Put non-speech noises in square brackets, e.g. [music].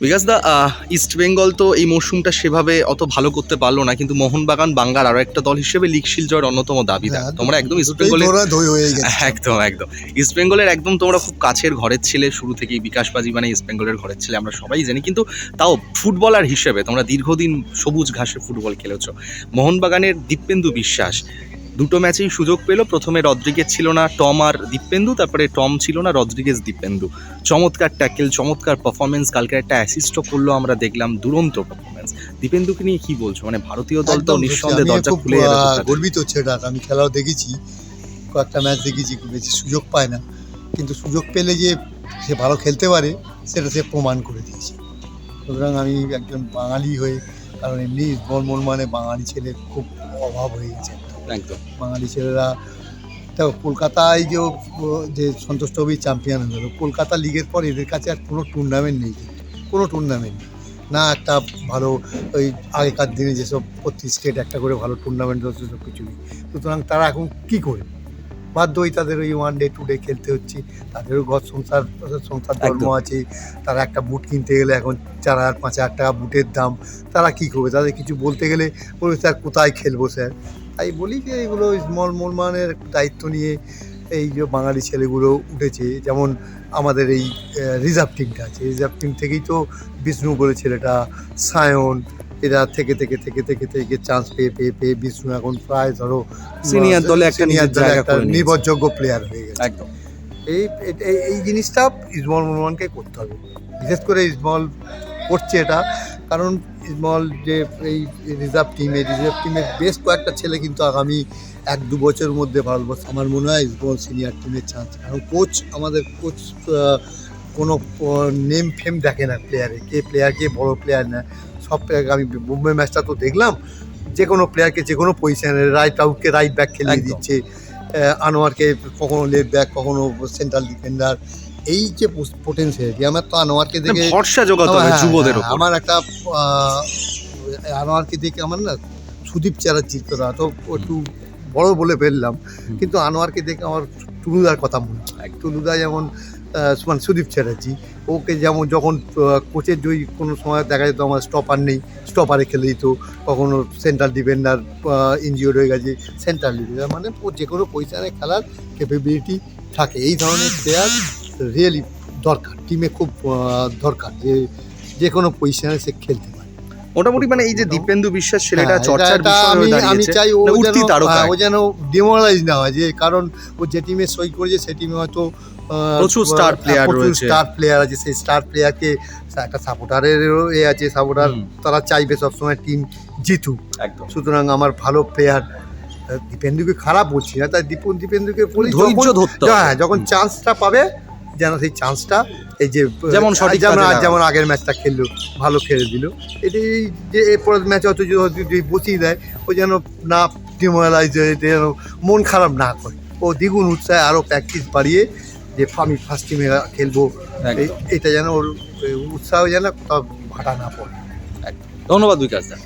বিকাশ দা east Bengal তো এই মরশুমটা সেভাবে অত ভালো করতে পারল না কিন্তু মোহনবাগান বাংলার আরও একটা দল হিসেবে লিগ শিল জয়ের অন্যতম দাবিদার হ্যাঁ, তোমরা একদম ইস্ট বেঙ্গলের [laughs] একদম একদম। ইস্ট বেঙ্গলের একদম তোমরা খুব কাছের ঘরের ছেলে শুরু থেকেই বিকাশবাজি মানে ইস্ট বেঙ্গলের ঘরের ছেলে আমরা সবাই জানি কিন্তু তাও ফুটবলার হিসেবে তোমরা দীর্ঘদিন সবুজ ঘাসে ফুটবল খেলেছ। মোহনবাগানের দীপেন্দু বিশ্বাস দুটো ম্যাচেই সুযোগ পেল। প্রথমে রদ্রিগেজ ছিল না টম আর দীপেন্দু তারপরে টম ছিল না রদ্রিগেজ দীপেন্দু। চমৎকার ট্যাকেল চমৎকার পারফরমেন্স কালকে একটা অ্যাসিস্টও করল আমরা দেখলাম দুরন্ত পারফরমেন্স দীপেন্দুকে নিয়ে কি বলছো? মানে ভারতীয় দল তো নিঃসন্দেহে দরজা খুলে। গর্বিত হচ্ছে এটা আমি খেলাও দেখেছি কয়েকটা ম্যাচ দেখেছি খুব বেশি সুযোগ পায় না। কিন্তু সুযোগ পেলে যে সে ভালো খেলতে পারে সেটা সে প্রমাণ করে দিয়েছে। সুতরাং আমি একজন বাঙালি হয়ে কারণ এমনি মন মানে বাঙালি ছেলে খুব অভাব হয়ে গেছে। একদম। বাঙালি ছেলেরা দেখো কলকাতায় যে যে সন্তোষ ট্রফি চ্যাম্পিয়ন হলো কলকাতা লিগের পর এদের কাছে আর কোনো টুর্নামেন্ট নেই। কোনো টুর্নামেন্ট নেই। না একটা ভালো ওই আগেকার দিনে যেসব প্রতি স্টেট একটা করে ভালো টুর্নামেন্ট হচ্ছে সব কিছু নেই। সুতরাং তারা এখন কী করে? বাধ্য হয়ে তাদের ওই ওয়ান ডে টু ডে খেলতে হচ্ছে। তাদেরও ঘর সংসার সংসার ধর্ম আছে। তারা একটা বুট কিনতে গেলে এখন চার হাজার পাঁচ হাজার টাকা বুটের দাম। তারা কী করবে? তাদের কিছু বলতে গেলে বলবে স্যার কোথায় খেলব স্যার? তাই বলি যে এগুলো স্মল মোলমানের দায়িত্ব নিয়ে এই যে বাঙালি ছেলেগুলো উঠেছে। যেমন আমাদের এই রিজার্ভ টিমটা আছে। রিজার্ভ টিম থেকেই তো বিষ্ণু বলে ছেলেটা সায়ন এরা থেকে থেকে থেকে থেকে থেকে চান্স পেয়ে পেয়ে পেয়ে বিষ্ণু এখন প্রায় ধরো সিনিয়র দলে একটা দলে জায়গা একটা নির্ভরযোগ্য প্লেয়ার হয়ে গেছে। একদম। এই এই- জিনিসটা ইসমল মোহনকে করতে হবে। বিশেষ করে ইসমল করছে এটা কারণ ইসমল যে এই রিজার্ভ টিমে রিজার্ভ টিমের বেশ কয়েকটা ছেলে কিন্তু আগামী এক দু বছরের মধ্যে ভারতবর্ষ আমার মনে হয় ইসমল সিনিয়র টিমের চান্স কারণ কোচ আমাদের কোচ কোনো নেম ফেম দেখে না প্লেয়ারে কে প্লেয়ার কে বড় প্লেয়ার না। সব আমি মুম্বাই ম্যাচটা তো দেখলাম। যে কোনো প্লেয়ারকে যে কোনো পজিশনে রাইট আউটকে রাইট ব্যাক খেলিয়ে দিচ্ছে। আনোয়ারকে কখনো লেফট ব্যাক কখনো সেন্ট্রাল ডিফেন্ডার এই যে পোটেন্সিয়ালিটি আমার তো আনোয়ারকে দেখে ভরসা যোগাতে হবে হ্যাঁ, যুবদের হ্যাঁ, আমার একটা আনোয়ারকে দেখে আমার না সুদীপ চ্যাটার্জির কথা তো একটু বড় বলে ফেললাম। কিন্তু আনোয়ারকে দেখে আমার টুলুদার কথা মনে হয়। টুলুদা যেমন মানে সুদীপ চ্যাটার্জি। ওকে যেমন যখন কোচের যদি কোনো সময় দেখা যেত আমার স্টপার নেই স্টপারে খেলে দিত। কখনো সেন্ট্রাল ডিফেন্ডার ইনজিওর হয়ে গেছে সেন্ট্রাল ডিফেন্ডার মানে ও যে কোনো পজিশানে খেলার ক্যাপেবিলিটি থাকে। এই ধরনের প্লেয়ার রিয়েলি দরকার টিমে খুব দরকার যে যে কোনো পজিশানে সে খেলতে পারে। মোটামুটি মানে এই যে দীপেন্দু বিশ্বাস ছেলেটা হ্যাঁ, চর্চার বিষয় আমি হয়ে আমি চাই ও যেন উঠতি হ্যাঁ, ও যেন ডিমোরালাইজ না হয় যে কারণ ও যে টিমে সই করেছে সেই টিমে হয়তো প্রচুর player প্রচুর রয়েছে। স্টার প্লেয়ার আছে। সেই স্টার প্লেয়ারকে একটা সাপোর্টারেরও এ আছে। সাপোর্টার তারা চাইবে সবসময় টিম জিতুক। একদম। সুতরাং আমার ভালো প্লেয়ার দীপেন্দুকে খারাপ বলছি না তাই দীপন দীপেন্দুকে বলি ধৈর্য ধরতে। হ্যাঁ যখন চান্সটা পাবে যেন সেই চান্সটা এই যে যেমন সঠিক যেমন আজ যেমন আগের ম্যাচটা খেললো ভালো খেলে দিল। এটি যে এরপরের ম্যাচ হয়তো যদি বসিয়ে দেয় ও যেন না ডিমোরালাইজ হয়ে যেন মন খারাপ না করে। ও দ্বিগুণ উৎসাহে আরও প্র্যাকটিস বাড়িয়ে যে আমি ফার্স্ট টিমে খেলব। এটা যেন ওর উৎসাহ যেন কোথাও ভাটা না পড়ে। ধন্যবাদ বিকাশ দা।